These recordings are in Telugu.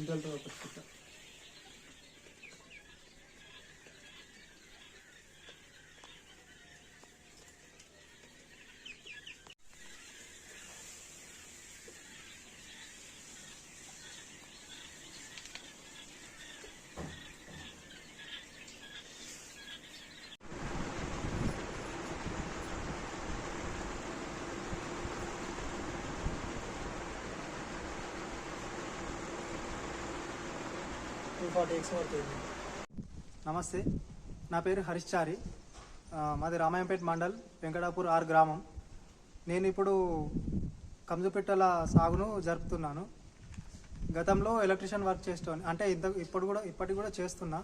సింపుల్తో Two forty x పడుతుంది నమస్తే నా పేరు హరిశ్చారి మాది రామాయంపేట మండల్ వెంకటాపూర్ ఆర్ గ్రామం. నేను ఇప్పుడు కంజుపెట్టల సాగును జరుపుతున్నాను. గతంలో ఎలక్ట్రిషియన్ వర్క్ చేస్తాను అంటే ఇంత ఇప్పుడు కూడా ఇప్పటికి కూడా చేస్తున్నా.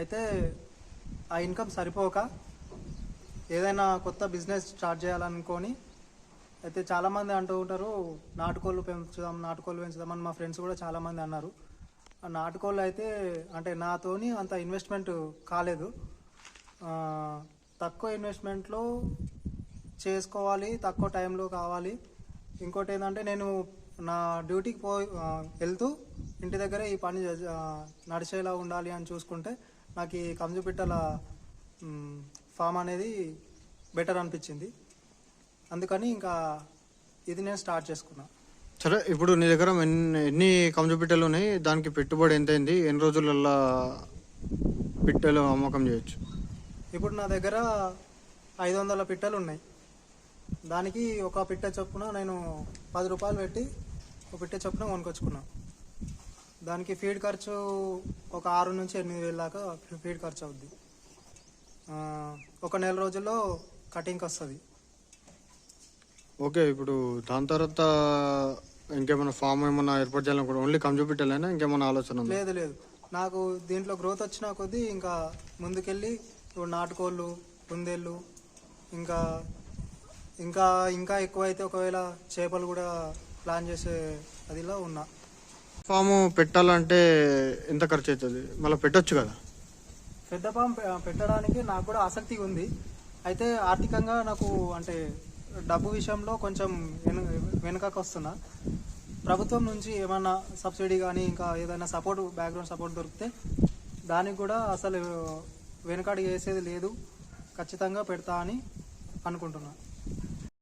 అయితే ఆ ఇన్కమ్ సరిపోక ఏదైనా కొత్త బిజినెస్ స్టార్ట్ చేయాలనుకొని అయితే చాలామంది అంటూ ఉంటారు నాటుకోళ్ళు పెంచుదాం నాటుకోళ్ళు పెంచుదాం అని మా ఫ్రెండ్స్ కూడా చాలామంది అన్నారు. నాటుకోళ్ళు అయితే అంటే నాతోని అంత ఇన్వెస్ట్మెంట్ కాలేదు. తక్కువ ఇన్వెస్ట్మెంట్లో చేసుకోవాలి తక్కువ టైంలో కావాలి. ఇంకోటి ఏంటంటే నేను నా డ్యూటీకి పోయి వెళ్తూ ఇంటి దగ్గరే ఈ పని చే- నడిచేలా ఉండాలి అని చూసుకుంటే నాకు ఈ కంజుపిట్టల ఫామ్ అనేది బెటర్ అనిపించింది. అందుకని ఇంకా ఇది నేను స్టార్ట్ చేసుకున్నా. సరే ఇప్పుడు నీ దగ్గర ఎన్ని ఎన్ని కంజు పిట్టలు ఉన్నాయి? దానికి పెట్టుబడి ఎంత అయింది? ఎన్ని రోజులల్లో పిట్టలు అమ్మకం చేయొచ్చు? ఇప్పుడు నా దగ్గర ఐదు వందల పిట్టలు ఉన్నాయి. దానికి ఒక పిట్ట చొప్పున నేను పది రూపాయలు పెట్టి ఒక పిట్ట చొప్పున కొనుకొచ్చుకున్నా దానికి ఫీడ్ ఖర్చు ఒక ఆరు నుంచి ఎనిమిది వేల దాకా ఫీడ్ ఖర్చు అవుద్ది. ఒక నెల రోజుల్లో కటింగ్కి వస్తుంది. ఓకే ఇప్పుడు దాని తర్వాత ఇంకేమైనా ఫామ్ ఏమైనా ఏర్పాటు చేయాలనుకుంటే ఓన్లీ కంజు పిట్టలైనా ఇంకేమైనా ఆలోచన లేదు లేదు. నాకు దీంట్లో గ్రోత్ వచ్చిన కొద్దీ ఇంకా ముందుకెళ్ళి ఇప్పుడు నాటుకోళ్ళు కుందేళ్ళు ఇంకా ఇంకా ఇంకా ఎక్కువైతే ఒకవేళ చేపలు కూడా ప్లాన్ చేసే అదిలో ఉన్నా. ఫామ్ పెట్టాలంటే ఎంత ఖర్చు అవుతుంది మళ్ళీ పెట్టొచ్చు కదా? పెద్ద పె- పెట్టడానికి నాకు కూడా ఆసక్తి ఉంది. అయితే ఆర్థికంగా నాకు అంటే డబ్బు విషయంలో కొంచెం వెనుకకు వస్తున్నా ప్రభుత్వం నుంచి ఏమన్నా సబ్సిడీ కానీ ఇంకా ఏదైనా సపోర్ట్ బ్యాక్గ్రౌండ్ సపోర్ట్ దొరికితే దానికి కూడా అసలు వెనుకడి వేసేది లేదు. ఖచ్చితంగా పెడతా అని అనుకుంటున్నాను